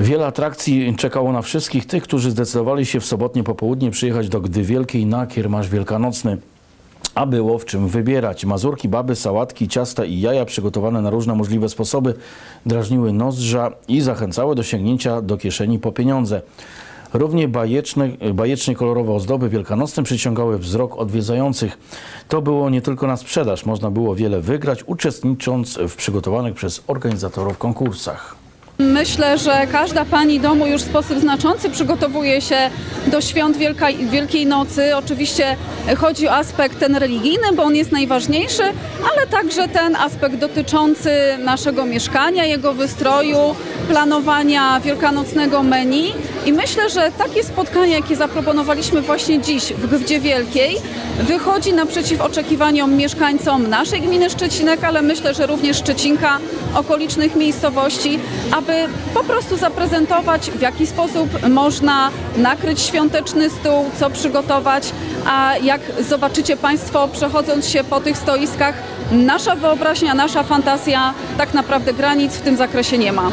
Wiele atrakcji czekało na wszystkich tych, którzy zdecydowali się w sobotnie popołudnie przyjechać do Gdy Wielkiej na kiermasz wielkanocny. A było w czym wybierać. Mazurki, baby, sałatki, ciasta i jaja przygotowane na różne możliwe sposoby drażniły nozdrza i zachęcały do sięgnięcia do kieszeni po pieniądze. Równie bajeczne, bajecznie kolorowe ozdoby wielkanocne przyciągały wzrok odwiedzających. To było nie tylko na sprzedaż, można było wiele wygrać, uczestnicząc w przygotowanych przez organizatorów konkursach. Myślę, że każda pani domu już w sposób znaczący przygotowuje się do świąt Wielka, Wielkiej Nocy. Oczywiście chodzi o aspekt ten religijny, bo on jest najważniejszy, ale także ten aspekt dotyczący naszego mieszkania, jego wystroju, planowania wielkanocnego menu. I myślę, że takie spotkanie, jakie zaproponowaliśmy właśnie dziś w Gwie Wielkiej, wychodzi naprzeciw oczekiwaniom mieszkańcom naszej gminy Szczecinek, ale myślę, że również Szczecinka, okolicznych miejscowości, aby po prostu zaprezentować, w jaki sposób można nakryć świąteczny stół, co przygotować, a jak zobaczycie Państwo, przechodząc się po tych stoiskach, nasza wyobraźnia, nasza fantazja tak naprawdę granic w tym zakresie nie ma.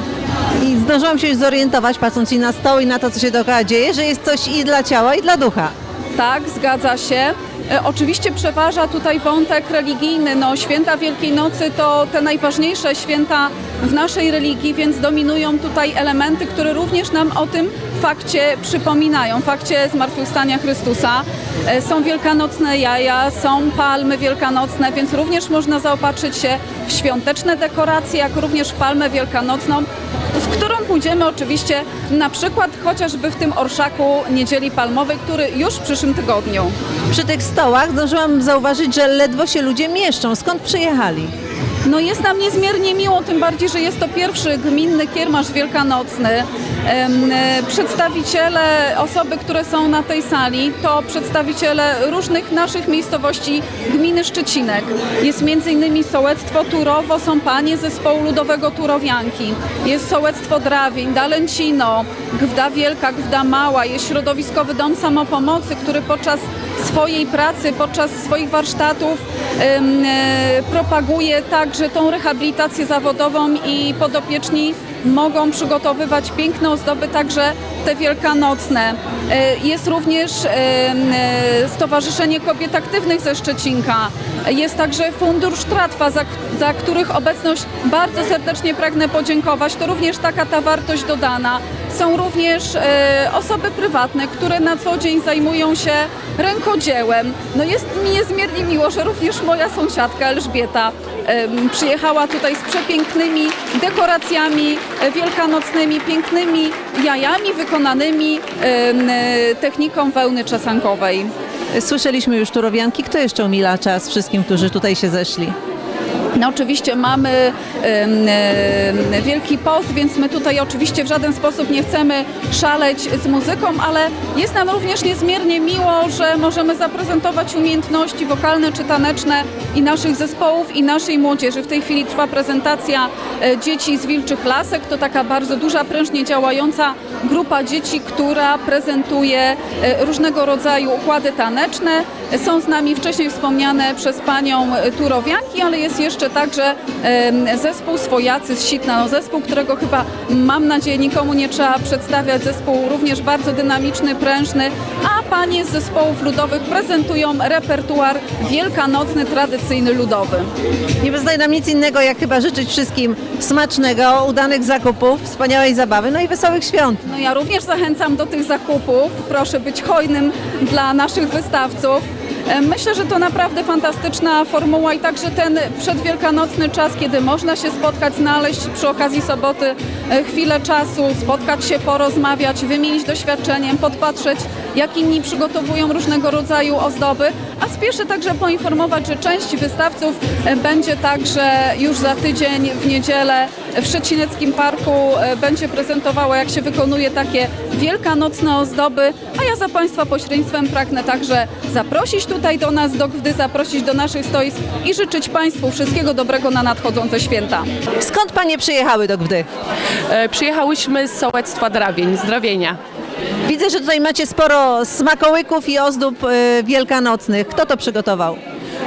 I zdążyłam się już zorientować, patrząc i na stoł, i na to, co się dookoła dzieje, że jest coś i dla ciała, i dla ducha. Tak, zgadza się. E, Oczywiście przeważa tutaj wątek religijny. No, święta Wielkiej Nocy to te najważniejsze święta w naszej religii, więc dominują tutaj elementy, które również nam o tym fakcie przypominają, fakcie zmartwychwstania Chrystusa. E, Są wielkanocne jaja, są palmy wielkanocne, więc również można zaopatrzyć się w świąteczne dekoracje, jak również w palmę wielkanocną, z którą pójdziemy oczywiście na przykład chociażby w tym orszaku Niedzieli Palmowej, który już w przyszłym tygodniu. Przy tych stołach zdążyłam zauważyć, że ledwo się ludzie mieszczą. Skąd przyjechali? No jest nam niezmiernie miło, tym bardziej, że jest to pierwszy gminny kiermasz wielkanocny. E, Przedstawiciele, osoby, które są na tej sali, to przedstawiciele różnych naszych miejscowości gminy Szczecinek. Jest m.in. sołectwo Turowo, są panie zespołu ludowego Turowianki. Jest sołectwo Drawień, Dalęcino, Gwda Wielka, Gwda Mała. Jest środowiskowy dom samopomocy, który podczas swojej pracy, podczas swoich warsztatów e, propaguje także tą rehabilitację zawodową i podopieczni mogą przygotowywać piękne ozdoby, także te wielkanocne. E, Jest również e, Stowarzyszenie Kobiet Aktywnych ze Szczecinka. Jest także Fundusz Tratwa, za, za których obecność bardzo serdecznie pragnę podziękować. To również taka ta wartość dodana. Są również e, osoby prywatne, które na co dzień zajmują się rękodziełem. No jest mi niezmiernie miło, że również moja sąsiadka Elżbieta przyjechała tutaj z przepięknymi dekoracjami e, wielkanocnymi, pięknymi jajami wykonanymi e, techniką wełny czesankowej. Słyszeliśmy już turowianki. Kto jeszcze umila czas wszystkim, którzy tutaj się zeszli? No oczywiście mamy Wielki Post, więc my tutaj oczywiście w żaden sposób nie chcemy szaleć z muzyką, ale jest nam również niezmiernie miło, że możemy zaprezentować umiejętności wokalne czy taneczne i naszych zespołów i naszej młodzieży. W tej chwili trwa prezentacja e, dzieci z Wilczych Lasek. To taka bardzo duża, prężnie działająca grupa dzieci, która prezentuje e, różnego rodzaju układy taneczne. Są z nami wcześniej wspomniane przez panią Turowianki, ale jest jeszcze także zespół Swojacy z Sitna. No, zespół, którego chyba mam nadzieję nikomu nie trzeba przedstawiać. Zespół również bardzo dynamiczny, prężny, a panie z zespołów ludowych prezentują repertuar wielkanocny, tradycyjny, ludowy. Nie pozostaje nam nic innego, jak chyba życzyć wszystkim smacznego, udanych zakupów, wspaniałej zabawy, no i wesołych świąt. No ja również zachęcam do tych zakupów. Proszę być hojnym dla naszych wystawców. E, Myślę, że to naprawdę fantastyczna formuła i także ten przedwielkanocny czas, kiedy można się spotkać, znaleźć przy okazji soboty e, chwilę czasu, spotkać się, porozmawiać, wymienić doświadczeniem, podpatrzeć, jak inni przygotowują różnego rodzaju ozdoby. A spieszę także poinformować, że część wystawców e, będzie także już za tydzień w niedzielę w Szczecineckim Parku będzie prezentowała, jak się wykonuje takie wielkanocne ozdoby, a ja za Państwa pośrednictwem pragnę także zaprosić tutaj do nas, do Gdy, zaprosić do naszych stoisk i życzyć Państwu wszystkiego dobrego na nadchodzące święta. Skąd panie przyjechały do Gdy? E, Przyjechałyśmy z sołectwa Drawień, z Drawienia. Widzę, że tutaj macie sporo smakołyków i ozdób e, wielkanocnych. Kto to przygotował?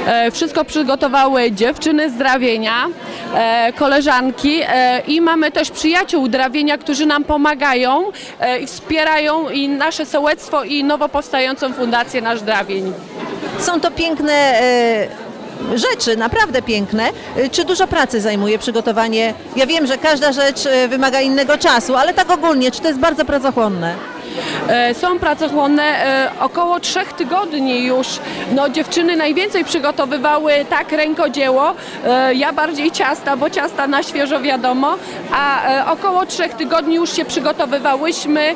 E, Wszystko przygotowały dziewczyny z Drawienia, e, koleżanki e, i mamy też przyjaciół Drawienia, którzy nam pomagają e, i wspierają i nasze sołectwo i nowo powstającą fundację Nasz Drawień. Są to piękne e, rzeczy, naprawdę piękne. E, Czy dużo pracy zajmuje przygotowanie? Ja wiem, że każda rzecz e, wymaga innego czasu, ale tak ogólnie, czy to jest bardzo pracochłonne? E, Są pracochłonne e, około trzech tygodni już. No, dziewczyny najwięcej przygotowywały tak rękodzieło, e, ja bardziej ciasta, bo ciasta na świeżo wiadomo, a około trzech tygodni już się przygotowywałyśmy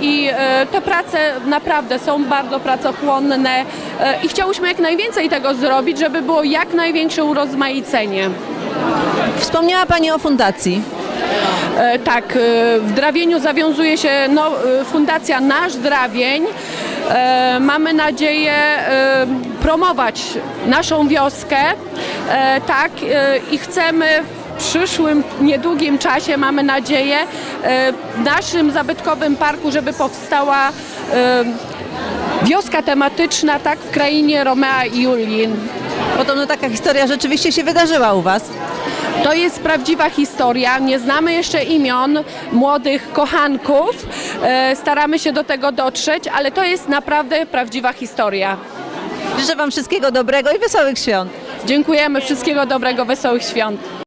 i te prace naprawdę są bardzo pracochłonne i chciałyśmy jak najwięcej tego zrobić, żeby było jak największe urozmaicenie. Wspomniała Pani o fundacji. E, Tak, e, w Drawieniu zawiązuje się no, e, Fundacja Nasz Drawień. Mamy nadzieję promować naszą wioskę, tak, i chcemy w przyszłym, niedługim czasie, mamy nadzieję, w naszym zabytkowym parku, żeby powstała wioska tematyczna, tak, w krainie Romea i Julii. Podobno taka historia rzeczywiście się wydarzyła u Was. To jest prawdziwa historia. Nie znamy jeszcze imion młodych kochanków. E, Staramy się do tego dotrzeć, ale to jest naprawdę prawdziwa historia. Życzę Wam wszystkiego dobrego i wesołych świąt. Dziękujemy. Wszystkiego dobrego, wesołych świąt.